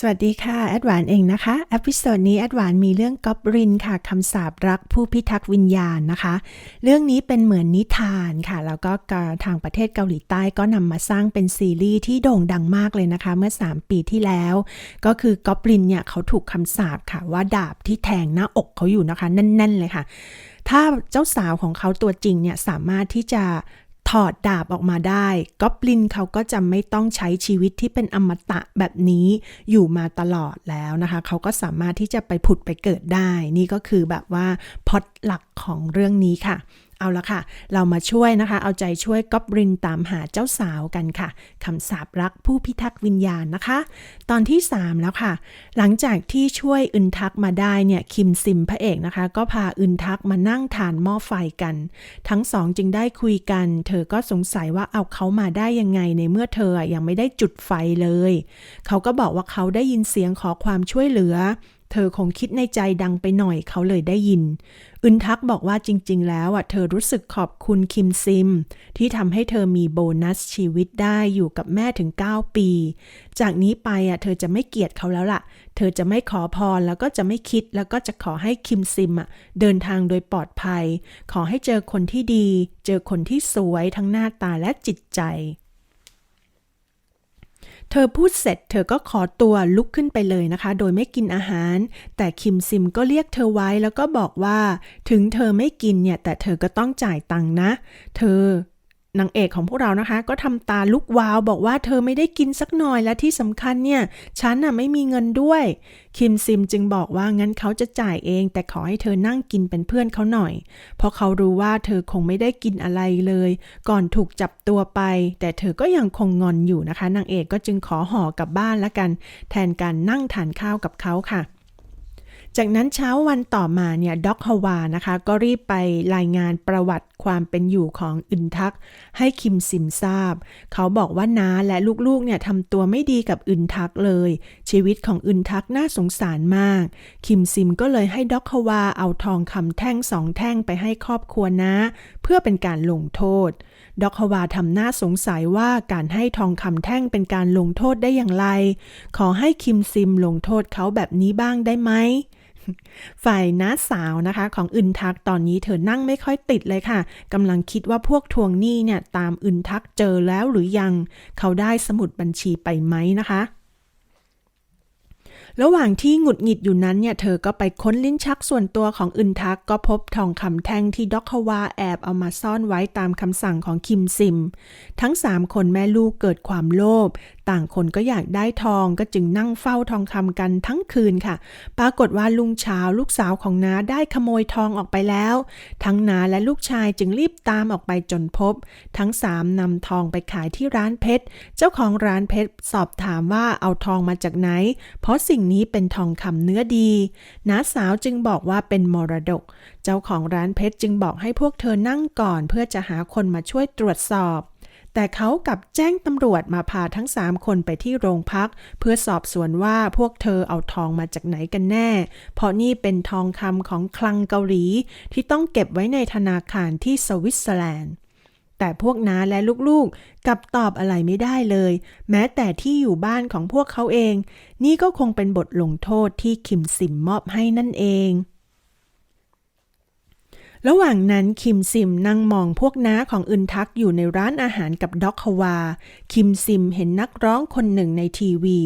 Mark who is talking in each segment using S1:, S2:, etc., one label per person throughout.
S1: สวัสดีค่ะ แอดวานเองนะคะเอพิโซดนี้แอดวานมีเรื่องกอบรินค่ะคำสาปรักผู้พิทักษ์วิญญาณนะคะ เรื่องนี้เป็นเหมือนนิทานค่ะ แล้วก็ทางประเทศเกาหลีใต้ก็นำมาสร้างเป็นซีรีส์ที่โด่งดังมากเลยนะคะ เมื่อ 3 ปีที่แล้ว ก็คือกอบรินเนี่ยเขาถูกคำสาปค่ะ ว่าดาบที่แทงหน้าอกเขาอยู่นะคะแน่นๆเลยค่ะ ถ้าเจ้าสาวของเขาตัวจริงเนี่ยสามารถที่จะ ถอดดาบออกมาได้กอบลินเขาก็จะไม่ต้องใช้ชีวิตที่เป็นอมตะแบบนี้อยู่มาตลอดแล้วนะคะ เขาก็สามารถที่จะไปผุดไปเกิดได้ นี่ก็คือแบบว่าพอดหลักของเรื่องนี้ค่ะ เอาละค่ะ เรามาช่วยนะคะ เอาใจช่วยก๊อบรินตามหาเจ้าสาวกันค่ะคำสาปรักผู้พิทักษ์วิญญาณนะคะ ตอนที่ 3 แล้วค่ะ หลังจากที่ช่วยอึนทักมาได้เนี่ยคิมซิมพระเอกนะคะ ก็พาอึนทักมานั่งทานหม้อไฟกัน ทั้งสองจึงได้คุยกัน เธอก็สงสัยว่าเอาเขามาได้ยังไงในเมื่อเธอยังไม่ได้จุดไฟเลย เขาก็บอกว่าเขาได้ยินเสียงขอความช่วยเหลือ เธอคงคิดในใจดังไปหน่อยเขาเลยได้ยิน อึนทักบอกว่าจริง ๆ แล้วอะเธอรู้สึกขอบคุณคิมซิม ที่ทำให้เธอมีโบนัสชีวิตได้อยู่กับแม่ถึง 9 ปี จากนี้ไปอะเธอจะไม่เกลียดเขาแล้วล่ะ เธอจะไม่ขอพรแล้วก็จะไม่คิดแล้วก็จะขอให้คิมซิมอะเดินทางโดยปลอดภัย ขอให้เจอคนที่ดี เจอคนที่สวยทั้งหน้าตาและจิตใจ เธอพูดเสร็จ เธอก็ขอตัวลุกขึ้นไปเลยนะคะ โดยไม่กินอาหาร แต่คิมซิมก็เรียกเธอไว้แล้วก็บอกว่า ถึงเธอไม่กินเนี่ย แต่เธอก็ต้องจ่ายตังค์นะ เธอ นางเอกของพวกเรานะคะ ก็ทำตาลุกวาวบอกว่าเธอไม่ได้กินสักหน่อยและที่สำคัญเนี่ย ฉันน่ะไม่มีเงินด้วย คิมซิมจึงบอกว่างั้นเขาจะจ่ายเอง แต่ขอให้เธอนั่งกินเป็นเพื่อนเขาหน่อย เพราะเขารู้ว่าเธอคงไม่ได้กินอะไรเลย ก่อนถูกจับตัวไป แต่เธอก็ยังคงงอนอยู่นะคะนางเอกก็จึงขอห่อกลับบ้านละกัน แทนการนั่งทานข้าวกับเขาค่ะ จากนั้นเช้าวันต่อมาเนี่ยด็อกฮาวานะคะ ก็รีบไปรายงานประวัติความเป็นอยู่ของอึนทัก ให้คิมซิมทราบ เขาบอกว่าน้าและลูกๆเนี่ยทำตัวไม่ดีกับอึนทักเลย ชีวิตของอึนทักน่าสงสารมาก คิมซิมก็เลยให้ด็อกฮาวาเอาทองคำแท่งสองแท่งไปให้ครอบครัวนะเพื่อเป็นการลงโทษ ด็อกฮาวาทำหน้าสงสัยว่าการให้ทองคำแท่งเป็นการลงโทษได้อย่างไร ขอให้คิมซิมลงโทษเขาแบบนี้บ้างได้ไหม ฝ่ายน้าสาวนะคะ ของอึนทักตอนนี้เธอนั่งไม่ค่อยติดเลยค่ะกำลังคิดว่าพวกทวงหนี้เนี่ยตามอึนทักเจอแล้วหรือยัง เขาได้สมุดบัญชีไปไหมนะคะ ระหว่างที่หงุดหงิดอยู่นั้นเนี่ยเธอก็ไปค้นลิ้นชักส่วนตัวของอึนทักก็พบทองคำแท่งที่ด็อกควาแอบเอามาซ่อนไว้ตามคำสั่งของคิมซิม ทั้งสามคนแม่ลูกเกิดความโลภ ต่างคนก็อยากได้ทองก็จึงนั่งเฝ้าทองคำกันทั้งคืนค่ะ ปรากฏว่าลุงเช้าลูกสาวของน้าได้ขโมยทองออกไปแล้ว ทั้งน้าและลูกชายจึงรีบตามออกไปจนพบ ทั้งสามนำทองไปขายที่ร้านเพชร เจ้าของร้านเพชรสอบถามว่าเอาทองมาจากไหน เพราะสิ่งนี้เป็นทองคำเนื้อดีน้าสาวจึงบอกว่าเป็นมรดก เจ้าของร้านเพชรจึงบอกให้พวกเธอนั่งก่อนเพื่อจะหาคนมาช่วยตรวจสอบ แต่เขากับแจ้งตำรวจมาพาทั้งสามคนไปที่โรงพัก เพื่อสอบสวนว่าพวกเธอเอาทองมาจากไหนกันแน่ เพราะนี่เป็นทองคำของคลังเกาหลี ที่ต้องเก็บไว้ในธนาคารที่สวิตเซอร์แลนด์ แต่พวกน้าและลูกๆกลับตอบอะไรไม่ได้เลย แม้แต่ที่อยู่บ้านของพวกเขาเอง นี่ก็คงเป็นบทลงโทษที่คิมสิมมอบให้นั่นเอง ระหว่างนั้นคิมซิมนั่งมองพวกน้าของอึนทักอยู่ในร้านอาหารกับด็อกฮวา คิมซิมเห็นนักร้องคนหนึ่งในทีวี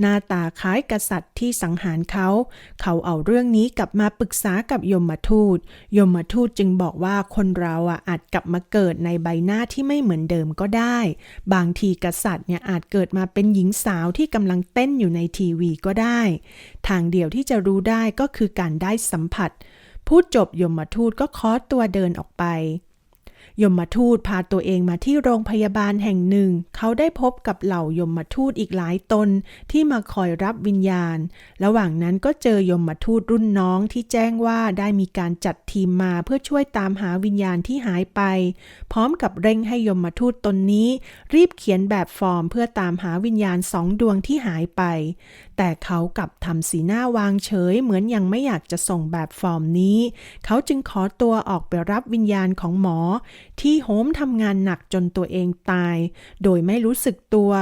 S1: หน้าตาคล้ายกษัตริย์ที่สังหารเขา เขาเอาเรื่องนี้กลับมาปรึกษากับยมทูต ยมทูตจึงบอกว่าคนเราอะอาจกลับมาเกิดในใบหน้าที่ไม่เหมือนเดิมก็ได้ บางทีกษัตริย์เนี่ยอาจเกิดมาเป็นหญิงสาวที่กำลังเต้นอยู่ในทีวีก็ได้ ทางเดียวที่จะรู้ได้ก็คือการได้สัมผัส พูดจบยมทูตก็คอตัวเดินออกไป ยมทูตพาตัวเองมาที่โรงพยาบาลแห่งหนึ่ง เขาได้พบกับเหล่ายมทูตอีกหลายตนที่มาคอยรับวิญญาณ ระหว่างนั้นก็เจอยมทูตรุ่นน้องที่แจ้งว่าได้มีการจัดทีมมาเพื่อช่วยตามหาวิญญาณที่หายไป พร้อมกับเร่งให้ยมทูตตนนี้ รีบเขียนแบบฟอร์มเพื่อตามหาวิญญาณสองดวงที่หายไป แต่เขากลับทำสีหน้าวางเฉยเหมือนยังไม่อยากจะส่งแบบฟอร์มนี้ เขาจึงขอตัวออกไปรับวิญญาณของหมอ ที่โฮมทำงานหนักจนตัวเองตาย โดยไม่รู้สึกตัว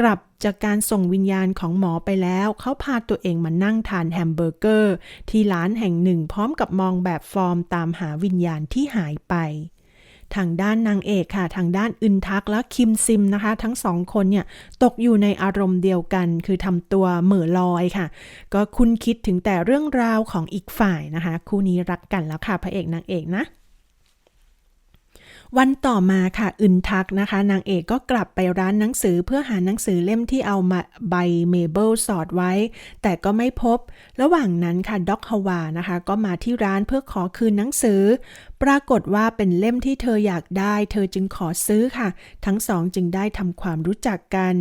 S1: กลับจากการส่งวิญญาณของหมอไปแล้ว เขาพาตัวเองมานั่งทานแฮมเบอร์เกอร์ ที่ร้านแห่งหนึ่งพร้อมกับมองแบบฟอร์มตามหาวิญญาณที่หายไป ทางด้านนางเอกค่ะ ทางด้านอึนทักและคิมซิมนะคะ ทั้งสองคนเนี่ยตกอยู่ในอารมณ์เดียวกัน คือทำตัวเหม่อลอยค่ะ ก็คุณคิดถึงแต่เรื่องราวของอีกฝ่ายนะคะ คู่นี้รักกันแล้วค่ะพระเอกนางเอกนะ วันต่อมาค่ะอึนทักนะคะ นางเอกก็กลับไปร้านหนังสือเพื่อหาหนังสือเล่มที่เอามาใบเมเบิลสอดไว้ แต่ก็ไม่พบ ระหว่างนั้นค่ะด็อกฮาวานะคะ ก็มาที่ร้านเพื่อขอคืนหนังสือ ปรากฏว่าเป็นเล่มที่เธออยากได้ เธอจึงขอซื้อค่ะ ทั้งสองจึงได้ทำความรู้จักกัน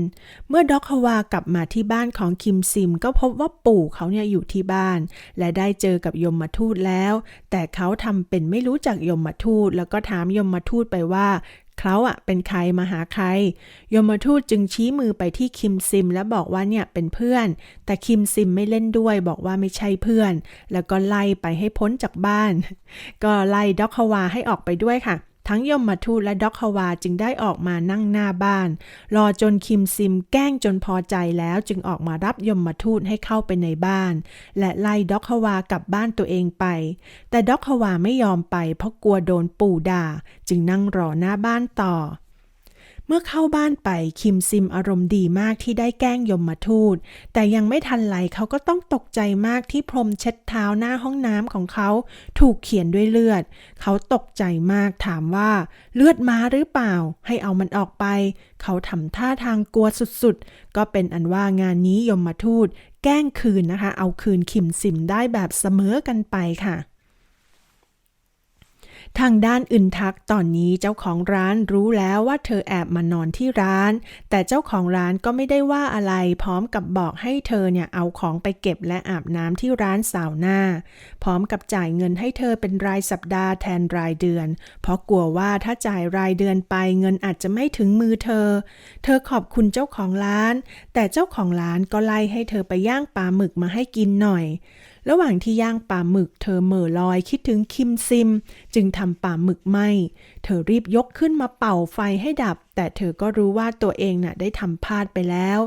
S1: เมื่อด็อกฮาวากลับมาที่บ้านของคิมซิม ก็พบว่าปู่เขาเนี่ยอยู่ที่บ้าน และได้เจอกับยมมาทูตแล้ว แต่เขาทำเป็นไม่รู้จักยมมาทูตแล้วก็ถามยมมาทูตไปว่าเขาอะเป็นใครมาหาใคร ยมทูตจึงชี้มือไปที่คิมซิม และบอกว่าเนี่ยเป็นเพื่อน แต่คิมซิมไม่เล่นด้วยบอกว่าไม่ใช่เพื่อน แล้วก็ไล่ไปให้พ้นจากบ้าน ก็ไล่ด็อกฮวาให้ออกไปด้วยค่ะ ทั้งยมมาทูตและด็อกฮาวาจึงได้ออกมานั่งหน้าบ้าน รอจนคิมซิมแกล้งจนพอใจแล้วจึงออกมารับยมมาทูตให้เข้าไปในบ้าน และไล่ด็อกฮาวากลับบ้านตัวเองไป แต่ด็อกฮาวาไม่ยอมไปเพราะกลัวโดนปู่ด่า จึงนั่งรอหน้าบ้านต่อ เมื่อเข้าบ้านไปคิมซิมอารมณ์ดีมากที่ได้แกล้งยมมาทูต แต่ยังไม่ทันไรเขาก็ต้องตกใจมากที่พรมเช็ดเท้าหน้าห้องน้ำของเขาถูกเขียนด้วยเลือด เขาตกใจมากถามว่าเลือดม้าหรือเปล่า ให้เอามันออกไป เขาทำท่าทางกลัวสุดๆ ก็เป็นอันว่างานนี้ยมมาทูตแกล้งคืนนะคะ เอาคืนคิมซิมได้แบบเสมอกันไปค่ะ ทางด้านอึนทักตอนนี้เจ้าของร้านรู้แล้วว่าเธอแอบมานอนที่ร้าน แต่เจ้าของร้านก็ไม่ได้ว่าอะไร พร้อมกับบอกให้เธอเนี่ยเอาของไปเก็บและอาบน้ำที่ร้านสาวหน้า พร้อมกับจ่ายเงินให้เธอเป็นรายสัปดาห์แทนรายเดือน เพราะกลัวว่าถ้าจ่ายรายเดือนไปเงินอาจจะไม่ถึงมือเธอ เธอขอบคุณเจ้าของร้าน แต่เจ้าของร้านก็ไล่ให้เธอไปย่างปลาหมึกมาให้กินหน่อย ระหว่างที่ย่างปลาหมึกเธอเหม่อลอยคิดถึงคิมซิม จึงทำปลาหมึกไหมเธอรีบยกขึ้นมาเป่าไฟให้ดับ แต่เธอก็รู้ว่าตัวเองน่ะได้ทำพลาดไปแล้ว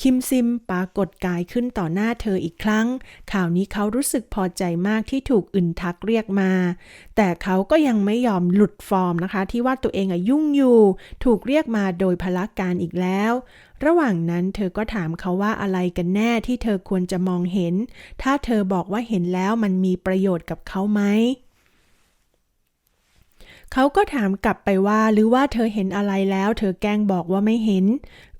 S1: คิมซิมปรากฏกายขึ้นต่อหน้าเธออีกครั้ง ข่าวนี้เขารู้สึกพอใจมากที่ถูกอึนทักเรียกมา แต่เขาก็ยังไม่ยอมหลุดฟอร์มนะคะ ที่ว่าตัวเองอะยุ่งอยู่ ถูกเรียกมาโดยพละการอีกแล้ว ระหว่างนั้นเธอก็ถามเขาว่าอะไรกันแน่ที่เธอควรจะมองเห็น ถ้าเธอบอกว่าเห็นแล้วมันมีประโยชน์กับเขาไหม เขาก็ถามกลับไปว่าหรือว่าเธอเห็นอะไรแล้วเธอแกล้งบอกว่าไม่เห็น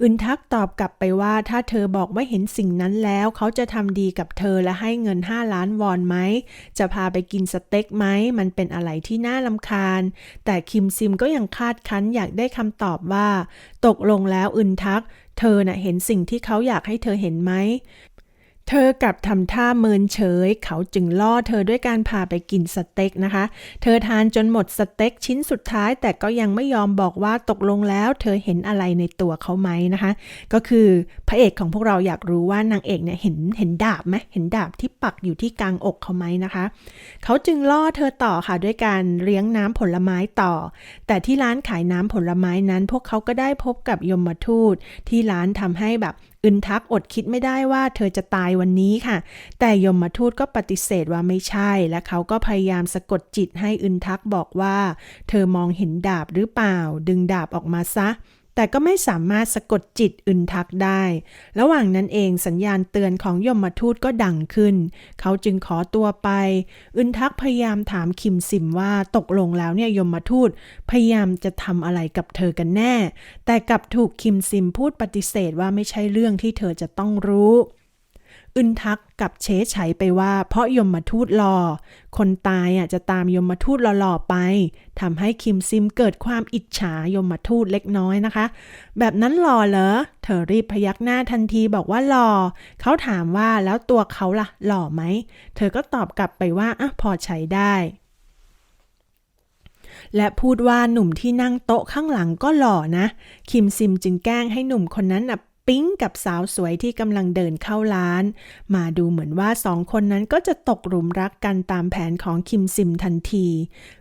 S1: อึนทักตอบกลับไปว่าถ้าเธอบอกว่าเห็นสิ่งนั้นแล้ว เขาจะทำดีกับเธอและให้เงิน 5 ล้านวอนไหม จะพาไปกินสเต็กไหม มันเป็นอะไรที่น่าลำคาญ แต่คิมซิมก็ยังคาดคั้นอยากได้คำตอบว่า ตกลงแล้วอึนทัก เธอน่ะเห็นสิ่งที่เขาอยากให้เธอเห็นไหม เธอกลับทำท่าเมินเฉย เขาจึงล่อเธอด้วยการพาไปกินสเต็กนะคะ เธอทานจนหมดสเต็กชิ้นสุดท้าย แต่ก็ยังไม่ยอมบอกว่าตกลงแล้วเธอเห็นอะไรในตัวเขาไหมนะคะ ก็คือพระเอกของพวกเราอยากรู้ว่านางเอกเนี่ยเห็นเห็นดาบไหมเห็นดาบที่ปักอยู่ที่กลางอกเขาไหมนะคะ เขาจึงล่อเธอต่อค่ะด้วยการเลี้ยงน้ำผลไม้ต่อ แต่ที่ร้านขายน้ำผลไม้นั้น พวกเขาก็ได้พบกับยมทูตที่ร้านทำให้แบบ อึนทักอดคิดไม่ได้ว่าเธอจะตายวันนี้ค่ะ แต่ยมมาทูตก็ปฏิเสธว่าไม่ใช่ และเขาก็พยายามสะกดจิตให้อึนทักบอกว่า เธอมองเห็นดาบหรือเปล่า ดึงดาบออกมาซะ แต่ก็ไม่สามารถสะกดจิตอึนทักได้ ระหว่างนั้นเองสัญญาณเตือนของยมทูตก็ดังขึ้น เขาจึงขอตัวไป อึนทักพยายามถามคิมซิมว่าตกลงแล้วเนี่ยยมทูตพยายามจะทำอะไรกับเธอกันแน่ แต่กลับถูกคิมซิมพูดปฏิเสธว่าไม่ใช่เรื่องที่เธอจะต้องรู้ อึนทักกับเชฉไฉไปว่า เพราะยมมาทูตรอคนตายอะจะตามยมมาทูตหล่อๆไปทำให้คิมซิมเกิดความอิจฉายมมาทูตเล็กน้อยนะคะ แบบนั้นหล่อเหรอ เธอรีบพยักหน้าทันทีบอกว่าหล่อ เขาถามว่าแล้วตัวเขาล่ะ หล่อไหม เธอก็ตอบกลับไปว่าอะพอใช้ได้และพูดว่าหนุ่มที่นั่งโต๊ะข้างหลังก็หล่อนะ คิมซิมจึงแกล้งให้หนุ่มคนนั้นนะ ปิ๊งกับสาวสวยที่กำลังเดินเข้าร้าน มาดูเหมือนว่าสองคนนั้นก็จะตกหลุมรักกันตามแผนของคิมซิมทันที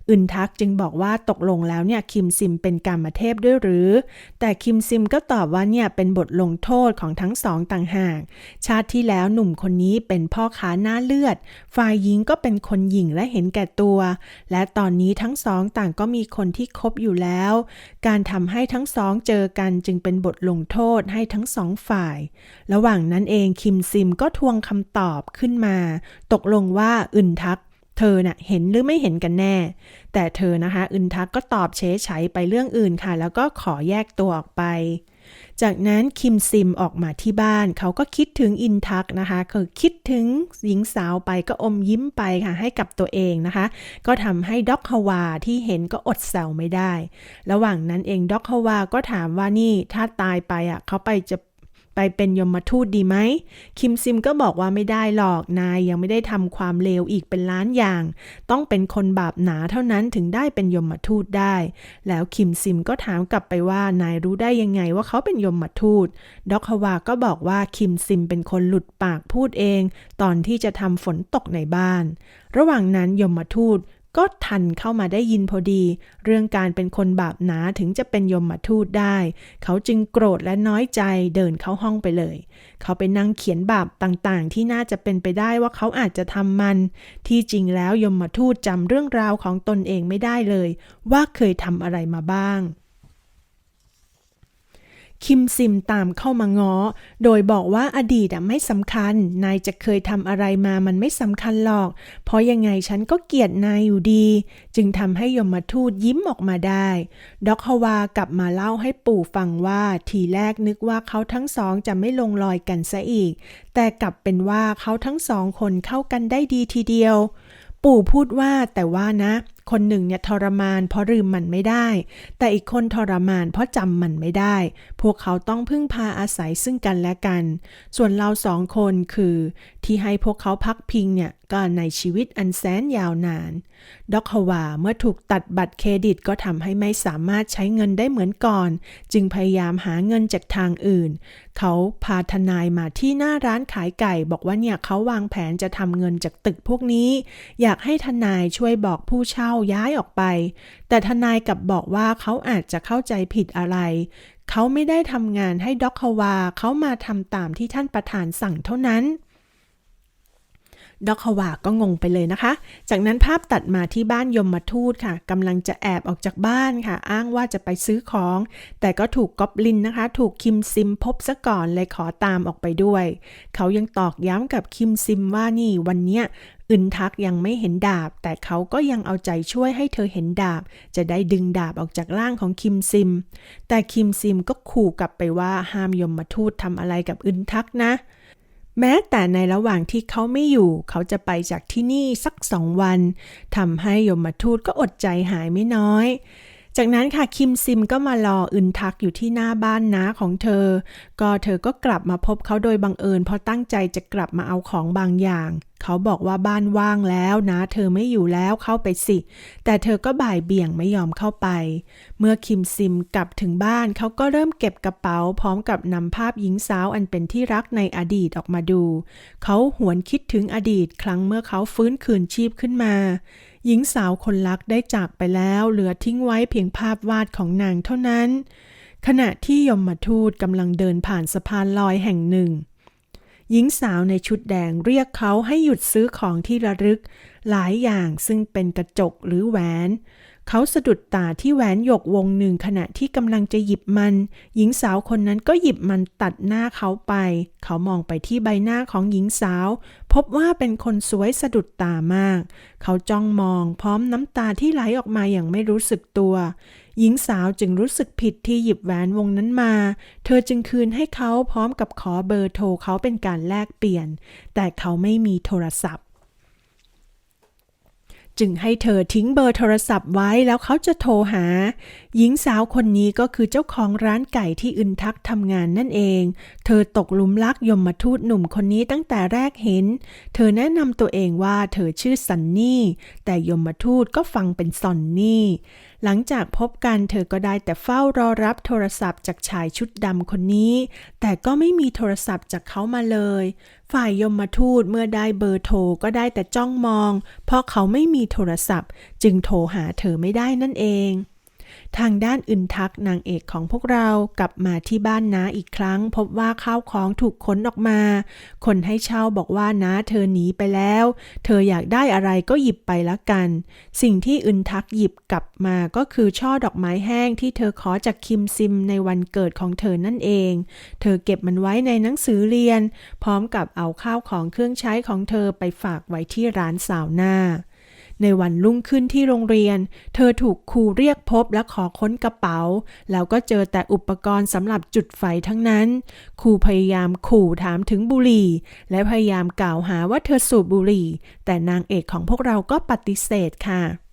S1: อึนทักจึงบอกว่าตกลงแล้วเนี่ยคิมซิมเป็นกรรมเทพด้วยหรือ แต่คิมซิมก็ตอบว่าเนี่ยเป็นบทลงโทษของทั้งสองต่างหาก ชาติที่แล้วหนุ่มคนนี้เป็นพ่อค้าหน้าเลือด ฝ่ายหญิงก็เป็นคนหยิ่งและเห็นแก่ตัว และตอนนี้ทั้งสองต่างก็มีคนที่คบอยู่แล้ว การทำให้ทั้งสองเจอกันจึงเป็นบทลงโทษให้ทั้งสองฝ่าย ระหว่างนั้นเองคิมซิมก็ทวงคำตอบขึ้นมา ตกลงว่าอึนทัก เธอน่ะเห็นหรือไม่เห็นกันแน่ แต่เธอนะคะอึนทักก็ตอบเฉยๆไปเรื่องอื่นค่ะ แล้วก็ขอแยกตัวออกไป จากนั้นคิมซิมออกมาที่บ้าน เขาก็คิดถึงอินทักนะคะคือคิดถึงหญิงสาวไปก็อมยิ้มไปค่ะให้กับตัวเองนะคะ ก็ทำให้ด็อกฮาวาที่เห็นก็อดแซวไม่ได้ ระหว่างนั้นเองด็อกฮาวาก็ถามว่านี่ถ้าตายไปอะเขาไปจะ ไปเป็นยมทูตดีไหม คิมซิมก็บอกว่าไม่ได้หรอก นายยังไม่ได้ทำความเลวอีกเป็นล้านอย่าง ต้องเป็นคนบาปหนาเท่านั้นถึงได้เป็นยมทูตได้ แล้วคิมซิมก็ถามกลับไปว่านายรู้ได้ยังไงว่าเขาเป็นยมทูตด็อกฮาวาก็บอกว่าคิมซิมเป็นคนหลุดปากพูดเอง ตอนที่จะทำฝนตกในบ้าน ระหว่างนั้นยมทูต ก็ทันเข้ามาได้ยินพอดี เรื่องการเป็นคนบาปหนาถึงจะเป็นยมมาทูตได้ เขาจึงโกรธและน้อยใจเดินเข้าห้องไปเลย เขาไปนั่งเขียนบาปต่างๆ ที่น่าจะเป็นไปได้ว่าเขาอาจจะทำมัน ที่จริงแล้วยมมาทูตจำเรื่องราวของตนเองไม่ได้เลย ว่าเคยทำอะไรมาบ้าง คิมซิมตามเข้ามาง้อ โดยบอกว่าอดีตไม่สำคัญ นายจะเคยทำอะไรมามันไม่สำคัญหรอก เพราะยังไงฉันก็เกลียดนายอยู่ดี จึงทำให้ยมทูตยิ้มออกมาได้ ด็อกฮาวากลับมาเล่าให้ปู่ฟังว่าทีแรกนึกว่าเขาทั้งสองจะไม่ลงรอยกันซะอีก แต่กลับเป็นว่าเขาทั้งสองคนเข้ากันได้ดีทีเดียว ปู่พูดว่าแต่ว่านะ คนหนึ่งเนี่ยทรมานเพราะลืมมันไม่ได้ แต่อีกคนทรมานเพราะจำมันไม่ได้ พวกเขาต้องพึ่งพาอาศัยซึ่งกันและกัน ส่วนเราสองคนคือ ที่ให้พวกเขาพักพิงเนี่ยก็ในชีวิตอันแสนยาวนาน ด็อกฮาวาเมื่อถูกตัดบัตรเครดิตก็ทำให้ไม่สามารถใช้เงินได้เหมือนก่อน จึงพยายามหาเงินจากทางอื่น เขาพาทนายมาที่หน้าร้านขายไก่ บอกว่าเนี่ยเขาวางแผนจะทำเงินจากตึกพวกนี้ อยากให้ทนายช่วยบอกผู้เช่าย้ายออกไป แต่ทนายกับบอกว่าเขาอาจจะเข้าใจผิดอะไร เขาไม่ได้ทำงานให้ด็อกฮาวาเขามาทำตามที่ท่านประธานสั่งเท่านั้น ด็อกฮาวาก็งงไปเลยนะคะ จากนั้นภาพตัดมาที่บ้านยมมาทูตค่ะกำลังจะแอบออกจากบ้านค่ะ อ้างว่าจะไปซื้อของ แต่ก็ถูกกอบลินนะคะ ถูกคิมซิมพบซะก่อนเลยขอตามออกไปด้วย เขายังตอกย้ำกับคิมซิมว่านี่วันเนี้ยอึนทักยังไม่เห็นดาบ แต่เขาก็ยังเอาใจช่วยให้เธอเห็นดาบ จะได้ดึงดาบออกจากร่างของคิมซิม แต่คิมซิมก็ขู่กลับไปว่าห้ามยมมาทูตทำอะไรกับอึนทักนะ แม้แต่ในระหว่างที่เขาไม่อยู่ เขาจะไปจากที่นี่สักสองวันทำให้ยมทูตก็อดใจหายไม่น้อย จากนั้นค่ะคิมซิมก็มารออึนทักอยู่ที่หน้าบ้านน้าของเธอ ก็เธอก็กลับมาพบเขาโดยบังเอิญเพราะตั้งใจจะกลับมาเอาของบางอย่าง เขาบอกว่าบ้านว่างแล้วนะ เธอไม่อยู่แล้วเข้าไปสิ แต่เธอก็บ่ายเบี่ยงไม่ยอมเข้าไป เมื่อคิมซิมกลับถึงบ้านเขาก็เริ่มเก็บกระเป๋า พร้อมกับนำภาพหญิงสาวอันเป็นที่รักในอดีตออกมาดู เขาหวนคิดถึงอดีตครั้งเมื่อเขาฟื้นคืนชีพขึ้นมา หญิงสาวคนรักได้จากไปแล้วเหลือทิ้งไว้เพียงภาพวาดของนางเท่านั้น ขณะที่ยมมาทูตกำลังเดินผ่านสะพานลอยแห่งหนึ่ง หญิงสาวในชุดแดงเรียกเขาให้หยุดซื้อของที่ระลึก หลายอย่างซึ่งเป็นกระจกหรือแหวน เขาสะดุดตาที่แหวนหยกวงหนึ่งขณะที่กำลังจะหยิบมัน หญิงสาวคนนั้นก็หยิบมันตัดหน้าเขาไป เขามองไปที่ใบหน้าของหญิงสาว พบว่าเป็นคนสวยสะดุดตามาก เขาจ้องมองพร้อมน้ำตาที่ไหลออกมาอย่างไม่รู้สึกตัว หญิงสาวจึงรู้สึกผิดที่หยิบแหวนวงนั้นมา เธอจึงคืนให้เขาพร้อมกับขอเบอร์โทรเขาเป็นการแลกเปลี่ยน แต่เขาไม่มีโทรศัพท์ จึงให้เธอทิ้งเบอร์โทรศัพท์ไว้แล้วเขาจะโทรหา หญิงสาวคนนี้ก็คือเจ้าของร้านไก่ที่อึนทักทำงานนั่นเอง เธอตกลุมรักยมมาทูตหนุ่มคนนี้ตั้งแต่แรกเห็น เธอแนะนำตัวเองว่าเธอชื่อสันนี่ แต่ยมมาทูตก็ฟังเป็นซอนนี่ หลังจากพบกันเธอก็ได้แต่เฝ้ารอรับโทรศัพท์จากชายชุดดำคนนี้ แต่ก็ไม่มีโทรศัพท์จากเขามาเลย ฝ่ายยมทูตเมื่อได้เบอร์โทรก็ได้แต่จ้องมอง เพราะเขาไม่มีโทรศัพท์ จึงโทรหาเธอไม่ได้นั่นเอง ทางด้านอึนทักนางเอกของพวกเรากลับมาที่บ้านน้าอีกครั้ง พบว่าข้าวของถูกค้นออกมา คนให้เช่าบอกว่าน้าเธอหนีไปแล้ว เธออยากได้อะไรก็หยิบไปละกัน สิ่งที่อึนทักหยิบกลับมาก็คือช่อดอกไม้แห้งที่เธอขอจากคิมซิมในวันเกิดของเธอนั่นเอง เธอเก็บมันไว้ในหนังสือเรียน พร้อมกับเอาข้าวของเครื่องใช้ของเธอไปฝากไว้ที่ร้านสาวหน้า ในวันรุ่งขึ้นที่โรงเรียน เธอถูกครูเรียกพบและขอค้นกระเป๋า แล้วก็เจอแต่อุปกรณ์สำหรับจุดไฟทั้งนั้น ครูพยายามขู่ถามถึงบุหรี่ และพยายามกล่าวหาว่าเธอสูบบุหรี่ แต่นางเอกของพวกเราก็ปฏิเสธค่ะ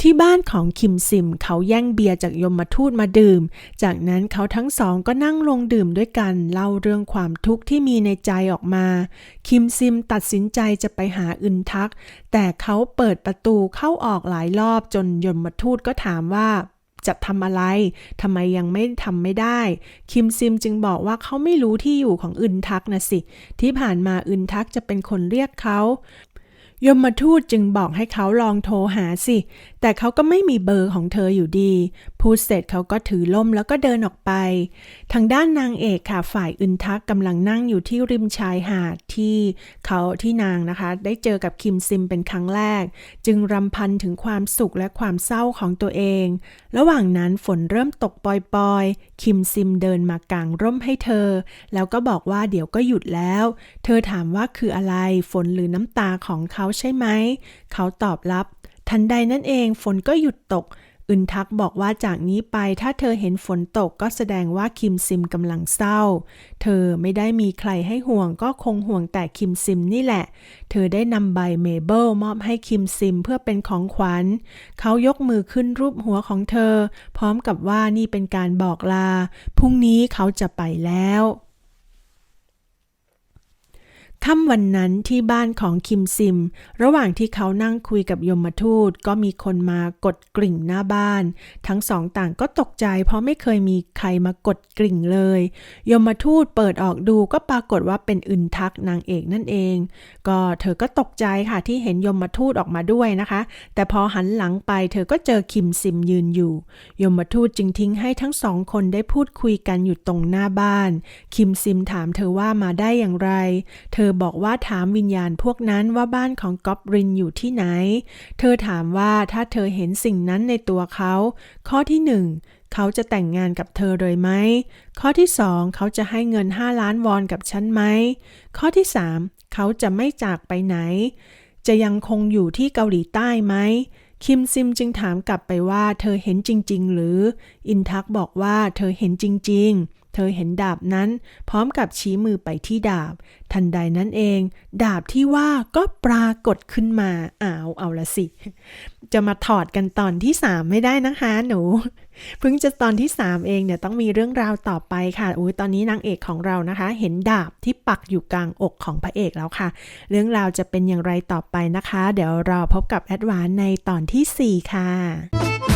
S1: ที่บ้านของคิมซิมเขาแย่งเบียร์จากยมทูตมาดื่ม จากนั้นเขาทั้งสองก็นั่งลงดื่มด้วยกันเล่าเรื่องความทุกข์ที่มีในใจออกมา คิมซิมตัดสินใจจะไปหาอึนทัก แต่เขาเปิดประตูเข้าออกหลายรอบจนยมทูตก็ถามว่าจะทำอะไรทำไมยังไม่ทำไม่ได้ คิมซิมจึงบอกว่าเขาไม่รู้ที่อยู่ของอึนทักนะสิ ที่ผ่านมาอึนทักจะเป็นคนเรียกเขา ยมมาทูตจึงบอกให้เขาลองโทรหาสิ แต่เขาก็ไม่มีเบอร์ของเธออยู่ดี พูดเสร็จเขาก็ถือล่มแล้วก็เดินออกไป ทางด้านนางเอกค่ะฝ่ายอึนทักกำลังนั่งอยู่ที่ริมชายหาดที่เขาที่นางนะคะ ได้เจอกับคิมซิมเป็นครั้งแรก จึงรำพันถึงความสุขและความเศร้าของตัวเอง ระหว่างนั้นฝนเริ่มตกปล่อยๆ คิมซิมเดินมากางร่มให้เธอ แล้วก็บอกว่าเดี๋ยวก็หยุดแล้ว เธอถามว่าคืออะไร ฝนหรือน้ำตาของเขาใช่ไหม เขาตอบรับ ทันใดนั่นเองฝนก็หยุดตก อึนทักบอกว่าจากนี้ไปถ้าเธอเห็นฝนตกก็แสดงว่าคิมซิมกำลังเศร้า เธอไม่ได้มีใครให้ห่วงก็คงห่วงแต่คิมซิมนี่แหละ เธอได้นำใบเมเบิลมอบให้คิมซิมเพื่อเป็นของขวัญ เขายกมือขึ้นรูปหัวของเธอ พร้อมกับว่านี่เป็นการบอกลา พรุ่งนี้เขาจะไปแล้ว ค่ำวันนั้นที่บ้านของคิมซิม ระหว่างที่เขานั่งคุยกับยมทูตก็มีคนมากดกริ่งหน้าบ้าน ทั้งสองต่างก็ตกใจ เพราะไม่เคยมีใครมากดกริ่งเลย ยมทูตเปิดออกดูก็ปรากฏว่าเป็นอึนทักนางเอกนั่นเอง ก็เธอก็ตกใจค่ะที่เห็นยมทูตออกมาด้วยนะคะ แต่พอหันหลังไปเธอก็เจอคิมซิมยืนอยู่ ยมทูตจึงทิ้งให้ทั้งสองคนได้พูดคุยกันอยู่ตรงหน้าบ้าน คิมซิมถามเธอว่ามาได้อย่างไร เธอบอกว่าถามวิญญาณพวกนั้นว่าบ้านของกอบรินอยู่ที่ไหน เธอถามว่าถ้าเธอเห็นสิ่งนั้นในตัวเขา ข้อที่หนึ่งเขาจะแต่งงานกับเธอเลยไหม ข้อที่สองเขาจะให้เงิน 5 ล้านวอนกับฉันไหม ข้อที่สามเขาจะไม่จากไปไหน จะยังคงอยู่ที่เกาหลีใต้ไหมคิมซิมจึงถามกลับไปว่าเธอเห็นจริง ๆ หรือ อินทักบอกว่าเธอเห็นจริง ๆ เธอเห็นดาบนั้นพร้อมกับชี้มือไปที่ดาบ ทันใดนั้นเอง ดาบที่ว่าก็ปรากฏขึ้นมาอ้าวเอาละสิ จะมาถอดกันตอนที่3ไม่ได้นะคะหนูเพิ่งจะตอนที่ 3 เองเนี่ยต้องมีเรื่องราวต่อไปค่ะอุ้ยตอนนี้นางเอกของเรานะคะ เห็นดาบที่ปักอยู่กลางอกของพระเอกแล้วค่ะ เรื่องราวจะเป็นอย่างไรต่อไปนะคะ เดี๋ยวเราพบกับแอดวานในตอนที่ 4 ค่ะ